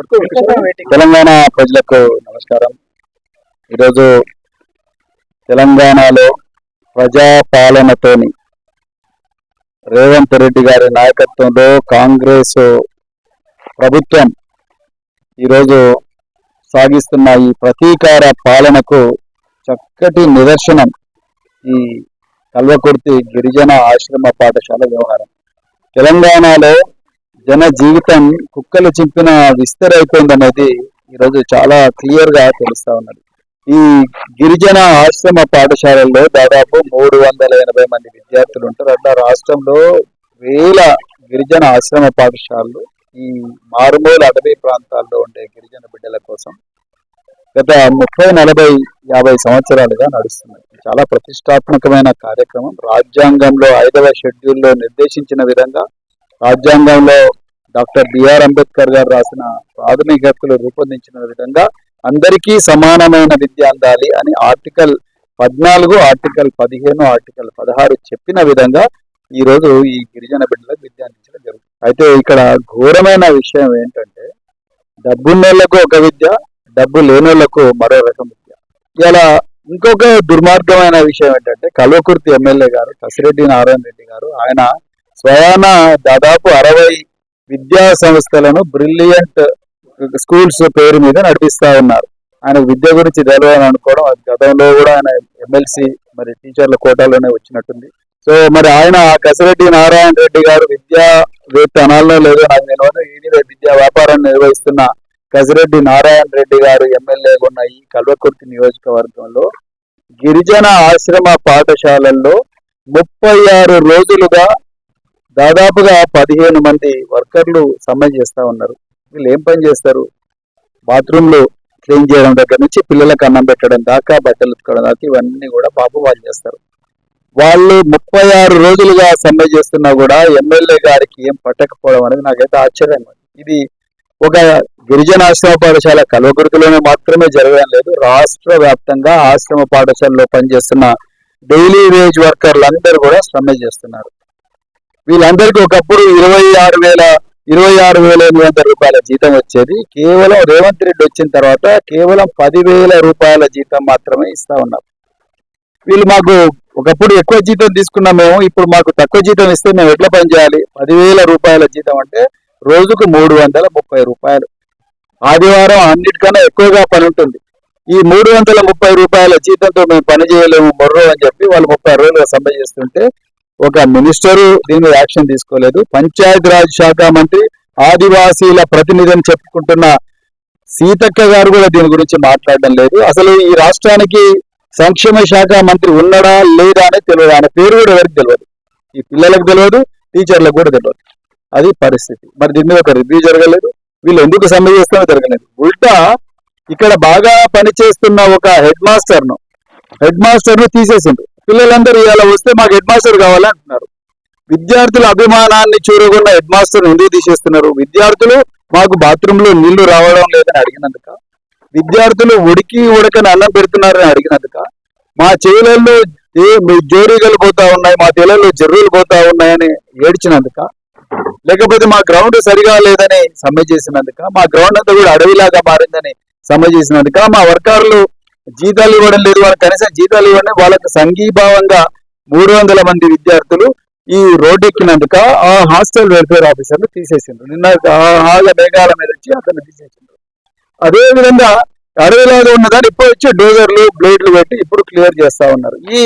తెలంగాణ ప్రజలకు నమస్కారం. ఈరోజు తెలంగాణలో ప్రజాపాలనతోని రేవంత్ రెడ్డి గారి నాయకత్వంలో కాంగ్రెస్ ప్రభుత్వం ఈరోజు సాగిస్తున్న ఈ ప్రతీకార పాలనకు చక్కటి నిదర్శనం ఈ కల్వకుర్తి గిరిజన ఆశ్రమ పాఠశాల వ్యవహారం. తెలంగాణలో జన జీవితం కుక్కలు చింపిన విస్తరైపోయిందనేది ఈరోజు చాలా క్లియర్గా తెలుస్తా ఉన్నది. ఈ గిరిజన ఆశ్రమ పాఠశాలల్లో దాదాపు మూడు వందల ఎనభై మంది విద్యార్థులు ఉంటారు. అట్లా రాష్ట్రంలో వేల గిరిజన ఆశ్రమ పాఠశాలలు ఈ మారుమూల అటవీ ప్రాంతాల్లో ఉండే గిరిజన బిడ్డల కోసం గత ముప్పై నలభై యాభై సంవత్సరాలుగా నడుస్తున్నాయి. చాలా ప్రతిష్టాత్మకమైన కార్యక్రమం. రాజ్యాంగంలో ఐదవ షెడ్యూల్లో నిర్దేశించిన విధంగా రాజ్యాంగంలో డాక్టర్ బిఆర్ అంబేద్కర్ గారు రాసిన ప్రాథమిక హక్కులు రూపొందించిన విధంగా అందరికీ సమానమైన విద్య అందాలి అని ఆర్టికల్ పద్నాలుగు ఆర్టికల్ పదిహేను ఆర్టికల్ పదహారు చెప్పిన విధంగా ఈ రోజు ఈ గిరిజన బిడ్డలకు విద్య అందించడం జరుగుతుంది. అయితే ఇక్కడ ఘోరమైన విషయం ఏంటంటే డబ్బున్నోళ్ళకు ఒక విద్య డబ్బు లేనోళ్ళకు మరో రకం విద్య. ఇలా ఇంకొక దుర్మార్గమైన విషయం ఏంటంటే కల్వకుర్తి ఎమ్మెల్యే గారు కసిరెడ్డి నారాయణ రెడ్డి గారు ఆయన స్వయాన దాదాపు అరవై విద్యా సంస్థలను బ్రిలియంట్ స్కూల్స్ పేరు మీద నడిపిస్తా ఉన్నారు. ఆయన విద్య గురించి తెలవాలని అనుకోవడం అది గతంలో కూడా ఆయన ఎమ్మెల్సీ మరి టీచర్ల కోటాలోనే వచ్చినట్టుంది. సో మరి ఆయన కసిరెడ్డి నారాయణ రెడ్డి గారు విద్యావేత్త అనాలో లేదో. నాకు తెలియదు ఈయన విద్యా వ్యాపారాన్ని నిర్వహిస్తున్న కసిరెడ్డి నారాయణ రెడ్డి గారు ఎమ్మెల్యేగా ఉన్న ఈ కల్వకుర్తి నియోజకవర్గంలో గిరిజన ఆశ్రమ పాఠశాలల్లో ముప్పై ఆరు రోజులుగా దాదాపుగా పదిహేను మంది వర్కర్లు సమ్మె చేస్తూ ఉన్నారు. వీళ్ళు ఏం పని చేస్తారు? బాత్రూంలో క్లీన్ చేయడం దగ్గర నుంచి పిల్లలకు అన్నం పెట్టడం దాకా బట్టలు ఉతకడం దాకా ఇవన్నీ కూడా పాపం వాళ్ళు చేస్తారు. వాళ్ళు ముప్పై ఆరు రోజులుగా సమ్మె చేస్తున్నా కూడా ఎమ్మెల్యే గారికి ఏం పట్టకపోవడం అనేది నాకైతే ఆశ్చర్యం. ఇది ఒక గిరిజన ఆశ్రమ పాఠశాల కల్వకుర్తిలోనే మాత్రమే జరగడం లేదు. రాష్ట్ర వ్యాప్తంగా ఆశ్రమ పాఠశాలలో పనిచేస్తున్న డైలీ వేజ్ వర్కర్లందరూ కూడా సమ్మె చేస్తున్నారు. వీళ్ళందరికీ ఒకప్పుడు ఇరవై ఆరు వేల ఇరవై ఆరు వేల ఎనిమిది వందల రూపాయల జీతం వచ్చేది. కేవలం రేవంత్ రెడ్డి వచ్చిన తర్వాత కేవలం పదివేల రూపాయల జీతం మాత్రమే ఇస్తా ఉన్నారు. వీళ్ళు మాకు ఒకప్పుడు ఎక్కువ జీతం తీసుకున్నాం మేము ఇప్పుడు మాకు తక్కువ జీతం ఇస్తే మేము ఎట్లా పని చేయాలి? పదివేల రూపాయల జీతం అంటే రోజుకు మూడు వందల ముప్పై రూపాయలు. ఆదివారం అన్నిటికన్నా ఎక్కువగా పని ఉంటుంది. ఈ మూడు వందల ముప్పై రూపాయల జీతంతో మేము పని చేయలేము మొర్రో అని చెప్పి వాళ్ళు ముప్పై రోజులు సమ్మె చేస్తుంటే ఒక మినిస్టరు దీని మీద యాక్షన్ తీసుకోలేదు. పంచాయతీరాజ్ శాఖ మంత్రి ఆదివాసీల ప్రతినిధిని చెప్పుకుంటున్న సీతక్క గారు కూడా దీని గురించి మాట్లాడడం లేదు. అసలు ఈ రాష్ట్రానికి సంక్షేమ శాఖ మంత్రి ఉన్నాడా లేదా అనేది తెలియదు. ఆయన పేరు కూడా ఎవరికి తెలియదు. ఈ పిల్లలకు తెలియదు టీచర్లకు కూడా తెలియదు. అది పరిస్థితి. మరి దీని మీద ఒక రివ్యూ జరగలేదు. వీళ్ళు ఎందుకు సమ్మె చేస్తామో జరగలేదు. ఉల్టా ఇక్కడ బాగా పనిచేస్తున్న ఒక హెడ్ మాస్టర్ను హెడ్ మాస్టర్ను తీసేసిండు పిల్లలందరూ ఇవాళ వస్తే మాకు హెడ్ మాస్టర్ కావాలంటున్నారు. విద్యార్థుల అభిమానాన్ని చూడకుండా హెడ్ మాస్టర్ ఎందుకు తీసేస్తున్నారు? విద్యార్థులు మాకు బాత్రూంలో నీళ్ళు రావడం లేదని అడిగినందుక? విద్యార్థులు ఉడికి ఉడకని అన్నం పెడుతున్నారని అడిగినందుక? మా చెవులలో ఏ జోరీగలు పోతా ఉన్నాయి మా తెలలో జర్రులు పోతా ఉన్నాయని ఏడ్చినందుక? లేకపోతే మా గ్రౌండ్ సరిగా లేదని సమ్మె చేసినందుక? మా గ్రౌండ్ అంతా కూడా అడవిలాగా మారిందని సమ్మె చేసినందుక? మా వర్కర్లు జీతాలు ఇవ్వడం లేదు వాళ్ళకి కనీసం జీతాలు ఇవ్వండి వాళ్ళకి సంఘీభావంగా మూడు వందల మంది విద్యార్థులు ఈ రోడ్డు ఎక్కినందుక ఆ హాస్టల్ వెల్ఫేర్ ఆఫీసర్లు తీసేసిండ్రు. నిన్న ఆగ మేఘాల మీద వచ్చి అతను తీసేసిండ్రు. అదే విధంగా అడవిలాగా ఉన్నదాన్ని ఇప్పుడు వచ్చి డోజర్లు బ్లేడ్లు పెట్టి ఇప్పుడు క్లియర్ చేస్తా ఉన్నారు. ఈ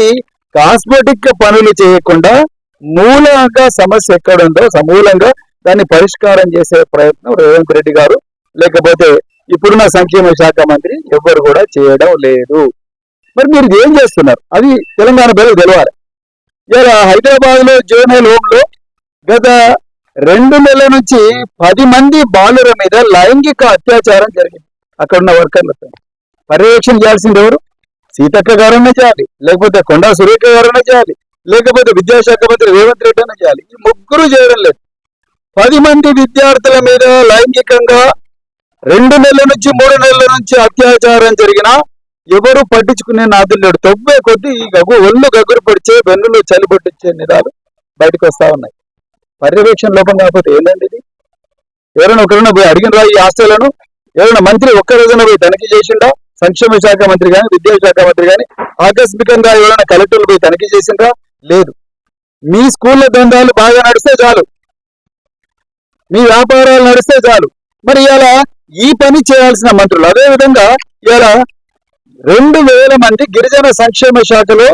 కాస్మెటిక్ పనులు చేయకుండా మూలంగా సమస్య ఎక్కడ ఉందో సమూలంగా దాన్ని పరిష్కారం చేసే ప్రయత్నం రేవంత్ రెడ్డి గారు లేకపోతే ఇప్పుడున్న సంక్షేమ శాఖ మంత్రి ఎవ్వరు కూడా చేయడం లేదు. మరి మీరు ఏం చేస్తున్నారు? అది తెలంగాణ ప్రజలు తెలవాలి. ఇలా హైదరాబాద్లో జోనల్ హోమ్లో గత రెండు నెలల నుంచి పది మంది బాలుర మీద లైంగిక అత్యాచారం జరిగింది. అక్కడ ఉన్న వర్కర్లతో పర్యవేక్షణ చేయాల్సింది ఎవరు? సీతక్క గారన్నా చేయాలి. లేకపోతే కొండా సురేఖ గారన్నా చేయాలి. లేకపోతే విద్యాశాఖ మంత్రి రేవంత్ రెడ్డి అన్న చేయాలి. ఈ ముగ్గురు చేయడం లేదు. పది మంది విద్యార్థుల మీద లైంగికంగా రెండు నెలల నుంచి మూడు నెలల నుంచి అత్యాచారం జరిగినా ఎవరు పట్టించుకునే నాదులు లేడు. తొవ్వే కొద్దీ ఈ గగు ఒళ్ళు గగురు పడిచే వెన్నులు చలి పట్టించే నిదాలు బయటకు వస్తా ఉన్నాయి. పర్యవేక్షణ లోపం కాకపోతే ఏంటండి ఇది? ఎవరైనా ఒకరైనా పోయి అడిగినరా ఈ ఆస్తులను? ఎవరైనా మంత్రి ఒక్క రోజున పోయి తనిఖీ చేసిండా సంక్షేమ శాఖ మంత్రి కానీ విద్యాశాఖ మంత్రి కానీ ఆకస్మికంగా ఎవరైనా కలెక్టర్లు పోయి తనిఖీ చేసిండ్రా? లేదు. మీ స్కూళ్ళ దందాలు బాగా నడిస్తే చాలు. మీ వ్యాపారాలు నడిస్తే చాలు. మరి ఇలా ఈ పని చేయాల్సిన మంత్రులు. అదే విధంగా ఇలా రెండు వేల మంది గిరిజన సంక్షేమ శాఖలో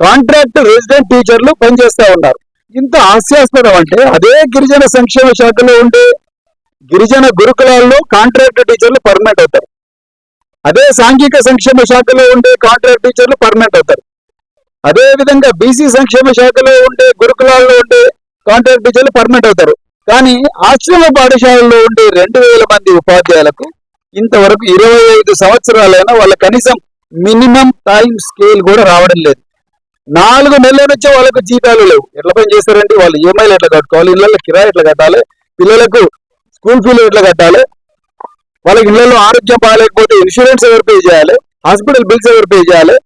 కాంట్రాక్ట్ రెసిడెంట్ టీచర్లు పనిచేస్తూ ఉన్నారు. ఇంత హాస్యాస్పదం అంటే అదే గిరిజన సంక్షేమ శాఖలో ఉండే గిరిజన గురుకులాల్లో కాంట్రాక్ట్ టీచర్లు పర్మనెంట్ అవుతారు. అదే సాంఘిక సంక్షేమ శాఖలో ఉండే కాంట్రాక్ట్ టీచర్లు పర్మనెంట్ అవుతారు. అదే విధంగా బీసీ సంక్షేమ శాఖలో ఉండే గురుకులాల్లో ఉండే కాంట్రాక్ట్ టీచర్లు పర్మనెంట్ అవుతారు. కానీ ఆశ్రమ పాఠశాలలో ఉండే రెండు వేల మంది ఉపాధ్యాయులకు ఇంతవరకు ఇరవై ఐదు సంవత్సరాలైనా వాళ్ళ కనీసం మినిమం టైం స్కేల్ కూడా రావడం లేదు. నాలుగు నెలల నుంచే వాళ్ళకు జీతాలు లేవు. ఎట్లా పని చేస్తారండి? వాళ్ళు ఈఎంఐలు ఎట్లా కట్టుకోవాలి? ఇళ్ళల్లో కిరాయి ఎట్లా కట్టాలి? పిల్లలకు స్కూల్ ఫీజు ఎట్లా కట్టాలి? వాళ్ళకి ఇళ్ళలో ఆరోగ్యం బాగాలేకపోతే ఇన్సూరెన్స్ ఎవరు పే చేయాలి? హాస్పిటల్ బిల్స్ ఎవరు పే చేయాలి?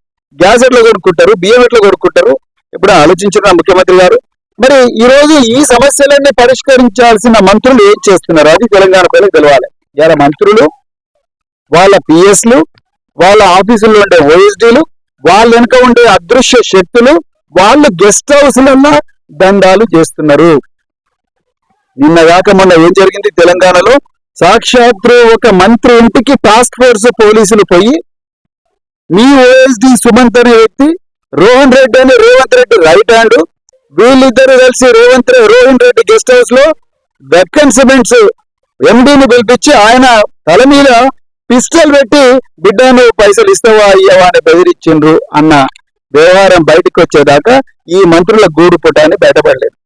గ్యాస్ ఎట్లా కొనుక్కుంటారు? బియ్యం ఎట్లా కొనుక్కుంటారు? ఇప్పుడు ఆలోచించిన ముఖ్యమంత్రి గారు. మరి ఈ రోజు ఈ సమస్యలన్నీ పరిష్కరించాల్సిన మంత్రులు ఏం చేస్తున్నారు? అది తెలంగాణ ప్రజలకు తెలవాలి. ఇలా మంత్రులు వాళ్ళ పిఎస్లు వాళ్ళ ఆఫీసుల్లో ఉండే ఓఎస్డీలు వాళ్ళ వెనుక ఉండే అదృశ్య శక్తులు వాళ్ళు గెస్ట్ హౌస్లలో దందాలు చేస్తున్నారు. నిన్న కాక మొన్న ఏం జరిగింది తెలంగాణలో? సాక్షాత్తు ఒక మంత్రి ఇంటికి టాస్క్ ఫోర్స్ పోలీసులు పోయి మీ ఓఎస్డి సుమంత్ అనే వ్యక్తి రోహన్ రెడ్డి అనే రేవంత్ రెడ్డి రైట్ హ్యాండ్ వీళ్ళిద్దరు కలిసి రేవంత్ రె- రోహన్ రెడ్డి గెస్ట్ హౌస్లో దక్కన్ సిమెంట్స్ ఎండీని పిలిపించి ఆయన తల మీద పిస్టల్ పెట్టి బిడ్డ నువ్వు పైసలు ఇస్తావా అయ్యావా అని బెదిరించిండ్రు అన్న వ్యవహారం బయటకు వచ్చేదాకా ఈ మంత్రుల గూడు పుటాన్ని బయటపడలేదు.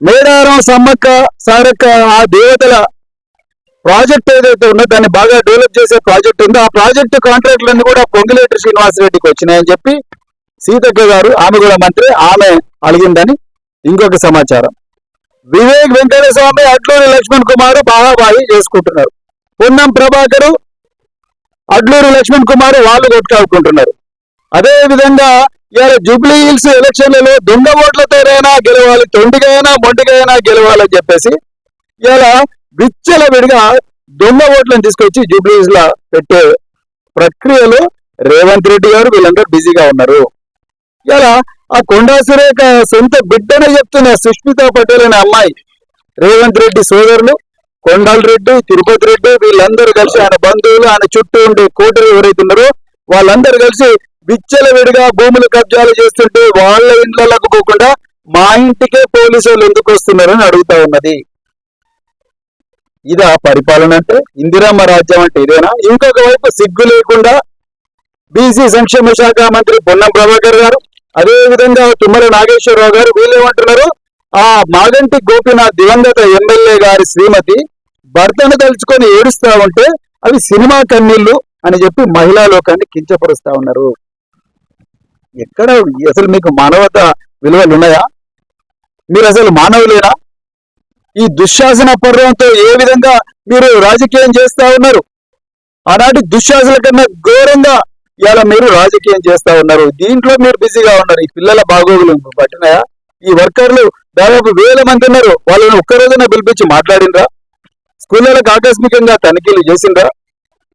మేడారం సమ్మక్క సారక్క ఆ దేవతల ప్రాజెక్ట్ ఏదైతే ఉందో దాన్ని బాగా డెవలప్ చేసే ప్రాజెక్ట్ ఉందో ఆ ప్రాజెక్టు కాంట్రాక్టులన్నీ కూడా పొంగిలేటి శ్రీనివాసరెడ్డికి వచ్చినాయని చెప్పి సీతక్క గారు ఆమె కూడా మంత్రి ఆమె అడిగిందని ఇంకొక సమాచారం. వివేక్ వెంకటేశ్వర స్వామి అడ్లూరి లక్ష్మణ్ కుమార్ బాహాబాయి చేసుకుంటున్నారు. పొన్నం ప్రభాకరు అడ్లూరి లక్ష్మణ్ కుమార్ వాళ్ళు కొట్టుకాడుకుంటున్నారు. అదే విధంగా ఇవాళ జూబ్లీ హిల్స్ ఎలక్షన్లలో దొంగ ఓట్లతోనైనా గెలవాలి తొండిగైనా మొండిగైనా గెలవాలని చెప్పేసి ఇలా విచ్చల విడిగా దొంగ ఓట్లను తీసుకొచ్చి జూబ్లీ హిల్స్ లా పెట్టే ప్రక్రియలో రేవంత్ రెడ్డి గారు వీళ్ళందరూ బిజీగా ఉన్నారు. ఇలా ఆ కొండా సురేఖ సొంత బిడ్డనే చెప్తున్న సుష్మితా పటేల్ అనే అమ్మాయి. రేవంత్ రెడ్డి సోదరులు కొండల రెడ్డి తిరుపతి రెడ్డి వీళ్ళందరూ కలిసి ఆయన బంధువులు ఆయన చుట్టూ ఉండే కోటలు ఎవరైతే ఉన్నారో వాళ్ళందరూ కలిసి విచ్చల విడిగా భూములు కబ్జాలు చేస్తుంటే వాళ్ళ ఇండ్లకు పోకుండా మా ఇంటికే పోలీసు వాళ్ళు ఎందుకు వస్తున్నారని అడుగుతా ఉన్నది. ఇదా పరిపాలన అంటే? ఇందిరమ్మ రాజ్యం అంటే ఇదేనా? ఇంకొక వైపు సిగ్గు లేకుండా బీసీ సంక్షేమ శాఖ మంత్రి పొన్నం ప్రభాకర్ గారు అదే విధంగా తుమ్మల నాగేశ్వరరావు గారు వీళ్ళు ఏమంటున్నారు? ఆ మాగంటి గోపినాథ్ దివంగత ఎమ్మెల్యే గారి శ్రీమతి భర్తను తలుచుకొని ఏడుస్తా ఉంటే అవి సినిమా కన్నీళ్ళు అని చెప్పి మహిళా లోకాన్ని కించపరుస్తా ఉన్నారు. ఎక్కడ అసలు మీకు మానవత విలువలు ఉన్నాయా? మీరు అసలు మానవులేనా? ఈ దుశ్శాసన పర్వంతో ఏ విధంగా మీరు రాజకీయం చేస్తా ఉన్నారు? ఆనాటి దుశ్శాసన కన్నా ఘోరంగా ఇవాళ మీరు రాజకీయం చేస్తా ఉన్నారు. దీంట్లో మీరు బిజీగా ఉన్నారు. ఈ పిల్లల బాగోగులు పట్టినాయా? ఈ వర్కర్లు దాదాపు వేల మంది ఉన్నారు. వాళ్ళని ఒక్కరోజున పిలిపించి మాట్లాడినరా స్కూళ్ళకు ఆకస్మికంగా తనిఖీలు చేసిండ్రా?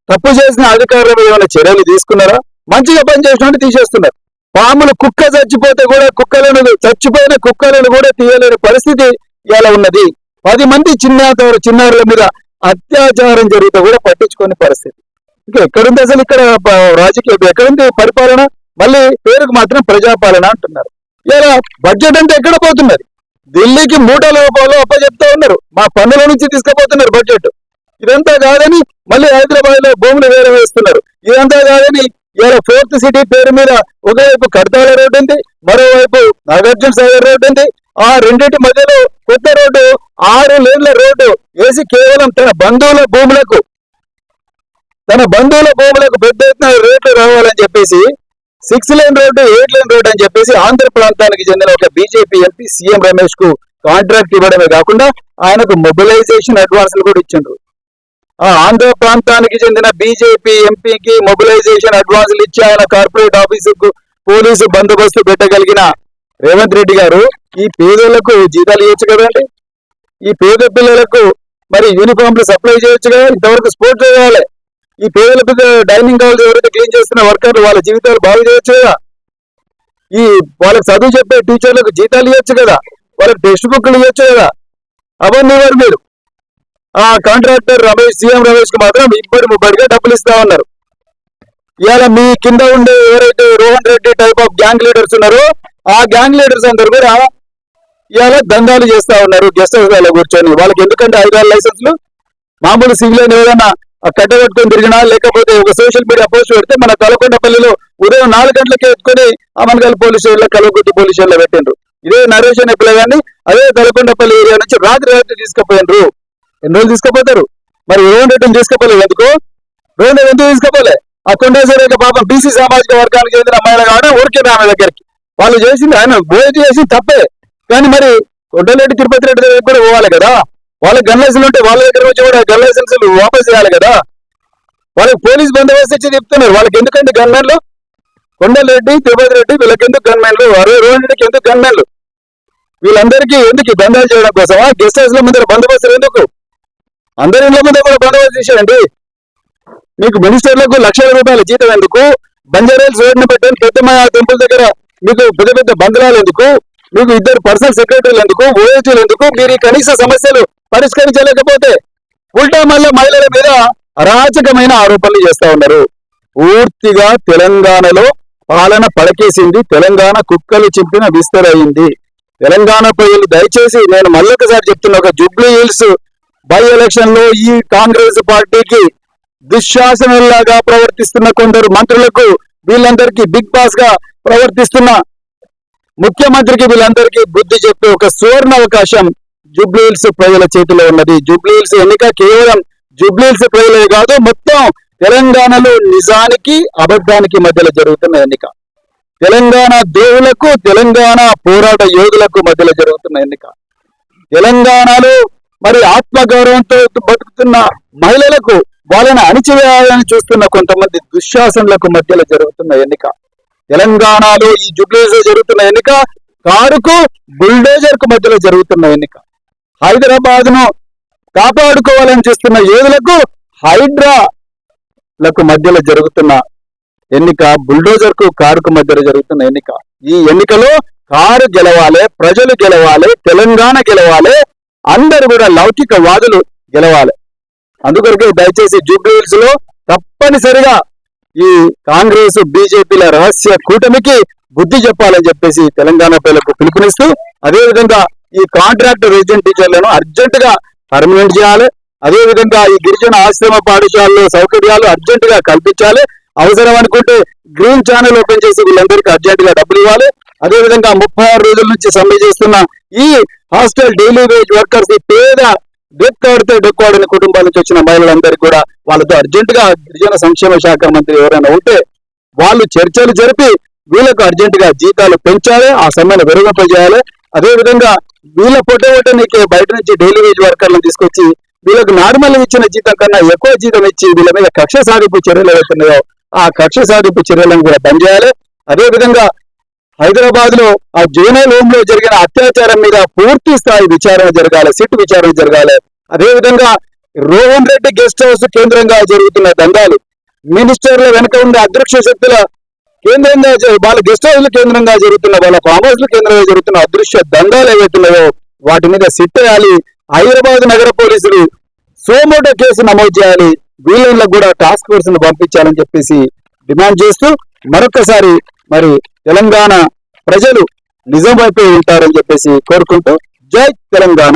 తప్పు చేసిన అధికారుల మీద ఏమైనా చర్యలు తీసుకున్నారా? మంచిగా పని తీసేస్తున్నారు. పాములు కుక్క చచ్చిపోతే కూడా కుక్కలను చచ్చిపోయిన కుక్కలను కూడా తీయలేని పరిస్థితి ఇలా ఉన్నది. పది మంది చిన్న చిన్నారుల మీద అత్యాచారం జరిగితే కూడా పట్టించుకోని పరిస్థితి. ఇంకా ఎక్కడుంది అసలు ఇక్కడ రాజకీయ ఎక్కడుంది పరిపాలన? మళ్ళీ పేరుకు మాత్రం ప్రజాపాలన అంటున్నారు. ఇలా బడ్జెట్ అంటే ఎక్కడ పోతున్నది? ఢిల్లీకి మూటల రూపాయలు అప్పచెప్తా ఉన్నారు. మా పన్నుల నుంచి తీసుకుపోతున్నారు బడ్జెట్. ఇదంతా కాదని మళ్ళీ హైదరాబాద్లో భూములు వేరే వేస్తున్నారు. ఇదంతా కాదని ఇలా ఫోర్త్ సిటీ పేరు మీద ఒకవైపు కడతాల రోడ్డు ఉంది మరోవైపు నాగార్జున సాగర్ రోడ్డు ఉంది. ఆ రెండింటి మధ్యలో కొత్త రోడ్డు ఆరు లేన్ల రోడ్డు వేసి కేవలం తన బంధువుల భూములకు తన బంధువుల భూములకు పెద్ద ఎత్తున రేట్లు రావాలని చెప్పేసి six line road eight line road అని చెప్పేసి ఆంధ్ర ప్రాంతానికి చెందిన ఒక బీజేపీ ఎంపీ సీఎం రమేష్కు కాంట్రాక్ట్ ఇవ్వడమే కాకుండా ఆయనకు మొబిలైజేషన్ అడ్వాన్సులు కూడా ఇచ్చిండ్రు. ఆ ఆంధ్ర ప్రాంతానికి చెందిన బీజేపీ ఎంపీకి మొబిలైజేషన్ అడ్వాన్సులు ఇచ్చి ఆయన కార్పొరేట్ ఆఫీసుకు పోలీసు బందోబస్తు పెట్టగలిగిన రేవంత్ రెడ్డి గారు ఈ పేదలకు జీతాలు ఇవ్వచ్చు కదండి? ఈ పేద పిల్లలకు మరి యూనిఫామ్లు సప్లై చేయొచ్చు కదా? ఇంతవరకు స్పోర్ట్స్ చేయాలి ఈ పేదల పెద్ద డైనింగ్ హాల్ ఎవరైతే క్లీన్ చేస్తున్న వర్కర్లు వాళ్ళ జీవితాలు బాగు చేయొచ్చు కదా? ఈ వాళ్ళకి చదువు చెప్పే టీచర్లకు జీతాలు ఇవ్వచ్చు కదా? వాళ్ళకి టెక్స్ట్ బుక్లు ఇవ్వచ్చు కదా? అవన్నీ ఇవ్వరు మీరు. ఆ కాంట్రాక్టర్ రమేష్ సీఎం రమేష్కు మాత్రం ఇబ్బడి ముబ్బడిగా డబ్బులు ఇస్తా ఉన్నారు. ఇవాళ మీ కింద ఉండే ఎవరైతే Rohan Reddy type of gang leaders ఉన్నారో ఆ గ్యాంగ్ లీడర్స్ అందరు కూడా ఇవాళ దందాలు చేస్తా ఉన్నారు గెస్ట్ హౌస్లో కూర్చొని. వాళ్ళకి ఎందుకంటే ఐదారు లైసెన్స్లు మామూలు సివిల్ ఏదైనా ఆ కట్ట పెట్టుకొని తిరిగినా లేకపోతే ఒక సోషల్ మీడియా పోస్ట్ పెడితే మన తలకొండపల్లిలో ఉదయం నాలుగు గంటలకి ఎత్తుకొని అమన్గల్ పోలీస్ స్టేషన్లో పోలీస్ పెట్టిండ్రు. ఇదే నరేష్ అనే పిల్లగాన్ని అదే తలకొండపల్లి ఏరియా నుంచి రాత్రి రాత్రి తీసుకుపోయినరు. ఎన్ని రోజులు తీసుకుపోతారు? మరి రోహన్ రెడ్డిని తీసుకుపోలేదు ఎందుకు? రోహన్ రెడ్డి ఎందుకు తీసుకుపోలే? ఆ కొండేశ్వర పాపం బీసీ సామాజిక వర్గానికి చెందిన అమ్మాయిలు కాబట్టి ఊరికే ఆమె దగ్గరికి. వాళ్ళు చేసింది ఆయన బోధ చేసి తప్పే. కానీ మరి కొండలరెడ్డి తిరుపతి రెడ్డి దగ్గర కూడా పోవాలి కదా? వాళ్ళకి గన్ లైసెన్స్ ఉంటే వాళ్ళ దగ్గర వచ్చి కూడా గన్ లైసెన్స్ వాపస్ చేయాలి కదా. వాళ్ళకి పోలీస్ బందోబస్తు ఇచ్చి చెప్తున్నారు. వాళ్ళకి ఎందుకంటే గన్మెన్లు కొండలరెడ్డి తిరుపతి రెడ్డి వీళ్ళకి ఎందుకు గన్మెన్లు అరవై రోజులకి ఎందుకు గన్మెన్లు వీళ్ళందరికీ ఎందుకు బంధాలు చేయడం కోసమా? గెస్ట్ హౌస్లో ముందర బందోబస్తులు ఎందుకు? అందరి ఇళ్ళ ముందర కూడా బందోబస్తు చేశారండి. మీకు మినిస్టర్లకు లక్షల రూపాయల జీతం ఎందుకు? బంజారాల్స్ రోడ్ని పెట్టండి పెద్దమయ్య టెంపుల్ దగ్గర మీకు పెద్ద పెద్ద బంధనాలు ఎందుకు? మీకు ఇద్దరు పర్సనల్ సెక్రటరీలు ఎందుకు? ఓఎస్టీలు ఎందుకు? మీరు ఈ కనీస సమస్యలు పరిష్కరించలేకపోతే ఉల్టా మళ్ళీ మహిళల మీద అరాచకమైన ఆరోపణలు చేస్తా ఉన్నారు. పూర్తిగా తెలంగాణలో పాలన పడకేసింది. తెలంగాణ కుక్కలు చింపిన విస్తరైంది తెలంగాణ ప్రజలు దయచేసి నేను మళ్ళొకసారి చెప్తున్నా ఒక జూబ్లీ హిల్స్ బై ఎలక్షన్లో ఈ కాంగ్రెస్ పార్టీకి దుశ్శాసనంలాగా ప్రవర్తిస్తున్న కొందరు మంత్రులకు వీళ్ళందరికీ బిగ్ బాస్గా ప్రవర్తిస్తున్న ముఖ్యమంత్రికి వీళ్ళందరికీ బుద్ధి చెప్పే ఒక సువర్ణ అవకాశం జూబ్లీహిల్స్ ప్రజల చేతిలో ఉన్నది. జూబ్లీహిల్స్ ఎన్నిక కేవలం జూబ్లీహిల్స్ ప్రజలే కాదు మొత్తం తెలంగాణలో నిజానికి అబద్ధానికి మధ్యలో జరుగుతున్న ఎన్నిక. తెలంగాణ దేవులకు తెలంగాణ పోరాట యోధులకు మధ్యలో జరుగుతున్న ఎన్నిక. తెలంగాణలో మరి ఆత్మగౌరవంతో బతుకుతున్న మహిళలకు వాళ్ళని అణిచివేయాలని చూస్తున్న కొంతమంది దుశ్శాసనులకు మధ్యలో జరుగుతున్న ఎన్నిక. తెలంగాణలో ఈ జుబ్లీస్ జరుగుతున్న ఎన్నిక కారుకు బుల్డోజర్కు మధ్యలో జరుగుతున్న ఎన్నిక. హైదరాబాద్ను కాపాడుకోవాలని చేస్తున్న ఏదులకు హైడ్రాలకు మధ్యలో జరుగుతున్న ఎన్నిక బుల్డోజర్కు కారుకు మధ్యలో జరుగుతున్న ఎన్నిక. ఈ ఎన్నికలో కారు గెలవాలి ప్రజలు గెలవాలి తెలంగాణ గెలవాలి అందరు కూడా లౌకిక వాదులు గెలవాలి. అందుకొరకే దయచేసి జూబ్లీహిల్స్లో తప్పనిసరిగా ఈ కాంగ్రెస్ బీజేపీల రహస్య కూటమికి బుద్ధి చెప్పాలని చెప్పేసి తెలంగాణ ప్రజలకు పిలుపునిస్తూ అదేవిధంగా ఈ కాంట్రాక్ట్ రెసిడెంట్ టీచర్లను అర్జెంట్గా పర్మనెంట్ చేయాలి. అదే విధంగా ఈ గిరిజన ఆశ్రమ పాఠశాలలో సౌకర్యాలు అర్జెంట్గా కల్పించాలి. అవసరం అనుకుంటే గ్రీన్ ఛానల్ ఓపెన్ చేసి వీళ్ళందరికీ అర్జెంట్గా డబ్బులు ఇవ్వాలి. అదే విధంగా ముప్పై ఆరు రోజుల నుంచి సమ్మె చేస్తున్న ఈ హాస్టల్ డైలీ వేజ్ వర్కర్స్ పేద డెక్కాడితే డెక్కాడని కుటుంబాల నుంచి వచ్చిన మహిళలందరికీ కూడా వాళ్ళతో అర్జెంట్గా గిరిజన సంక్షేమ శాఖ మంత్రి ఎవరైనా ఉంటే వాళ్ళు చర్చలు జరిపి వీళ్ళకు అర్జెంట్గా జీతాలు పెంచాలి. ఆ సమ్మెను విరమింపజేయాలి అదే విధంగా వీళ్ళ పొట్ట నీకు బయట నుంచి డైలీ వేజ్ వర్కర్లను తీసుకొచ్చి వీళ్ళకు నార్మల్ ఇచ్చిన జీతం కన్నా ఎక్కువ జీతం ఇచ్చి వీళ్ళ మీద కక్ష సాధింపు చర్యలు ఏవైతున్నాయో ఆ కక్ష సాధింపు చర్యలను కూడా బంద్ చేయాలి. అదే విధంగా హైదరాబాద్లో ఆ జోనల్ హోమ్లో జరిగిన అత్యాచారం మీద పూర్తి స్థాయి విచారణ జరగాలి సిట్ విచారణ జరగాలి. అదే విధంగా రోహన్ రెడ్డి గెస్ట్ హౌస్ కేంద్రంగా జరుగుతున్న దందాలు మినిస్టర్ల వెనుక ఉండే అదృక్ష శక్తుల కేంద్రంగా వాళ్ళ గెస్ట్ హౌస్ కేంద్రంగా జరుగుతున్న వాళ్ళ ఫామ్ హౌస్ కేంద్రంగా జరుగుతున్న అదృశ్య దందాలు ఏవైతున్నాయో వాటి మీద సిట్ వేయాలి. హైదరాబాద్ నగర పోలీసులు సోమోటో కేసు నమోదు చేయాలి. వీళ్ళకి కూడా టాస్క్ ఫోర్స్ను పంపించాలని చెప్పేసి డిమాండ్ చేస్తూ మరొకసారి మరి తెలంగాణ ప్రజలు నిజం వైపు ఉంటారని చెప్పేసి కోరుకుంటూ జై తెలంగాణ.